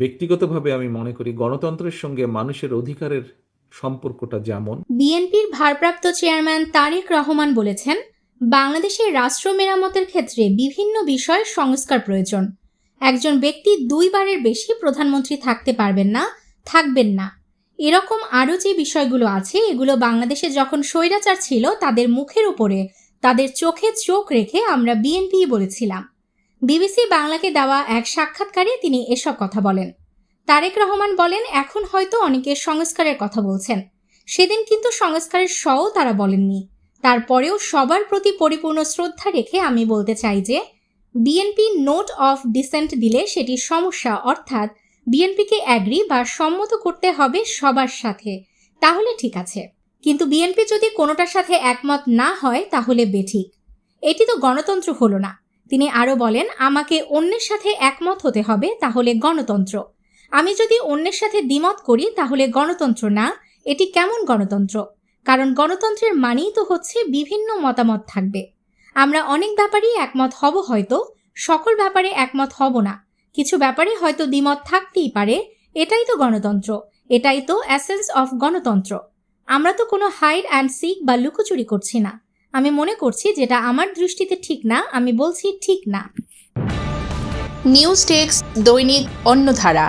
ব্যক্তিগতভাবে আমি মনে করি গণতন্ত্রের সঙ্গে মানুষের অধিকারের সম্পর্কটা যেমন। বিএনপির ভারপ্রাপ্ত চেয়ারম্যান তারেক রহমান বলেছেন, বাংলাদেশের রাষ্ট্র মেরামতের ক্ষেত্রে বিভিন্ন বিষয়ের সংস্কার প্রয়োজন। একজন ব্যক্তি দুইবারের বেশি প্রধানমন্ত্রী থাকতে পারবেন না, থাকবেন না। এরকম আরও যে বিষয়গুলো আছে, এগুলো বাংলাদেশে যখন স্বৈরাচার ছিল, তাদের মুখের উপরে, তাদের চোখে চোখ রেখে আমরা বিএনপি বলেছিলাম। বিবিসি বাংলাকে দেওয়া এক সাক্ষাৎকারে তিনি এসব কথা বলেন। তারেক রহমান বলেন, এখন হয়তো অনেকে সংস্কারের কথা বলছেন। সেদিন কিন্তু সংস্কারের সও তারা বলেননি। তারপরেও সবার প্রতি পরিপূর্ণ শ্রদ্ধা রেখে আমি বলতে চাই যে, বিএনপি নোট অফ ডিসেন্ট দিলে সেটি সমস্যা, অর্থাৎ বিএনপিকে অ্যাগ্রি বা সম্মত করতে হবে সবার সাথে। তাহলে ঠিক আছে। কিন্তু বিএনপি যদি কোনোটার সাথে একমত না হয়, তাহলে বেঠিক। এটি তো গণতন্ত্র হলো না। তিনি আরও বলেন, আমাকে অন্যের সাথে একমত হতে হবে, তাহলে গণতন্ত্র। আমি যদি অন্যের সাথে দ্বিমত করি, তাহলে গণতন্ত্র না, এটি কেমন গণতন্ত্র? কারণ গণতন্ত্রের মানেই তো হচ্ছে বিভিন্ন মতামত থাকবে। আমরা অনেক ব্যাপারেই একমত হব হয়তো, সকল ব্যাপারে একমত হব না। কিছু ব্যাপারে হয়তো দ্বিমত থাকতেই পারে, এটাই তো গণতন্ত্র, এটাই তো অ্যাসেন্স অফ গণতন্ত্র। আমরা তো কোনো হাইড অ্যান্ড সিক বা লুকোচুরি করছি না। আমি মনে করছি যেটা আমার দৃষ্টিতে ঠিক না, আমি বলছি ঠিক না। নিউজ টেক্স দৈনিক অন্যধারা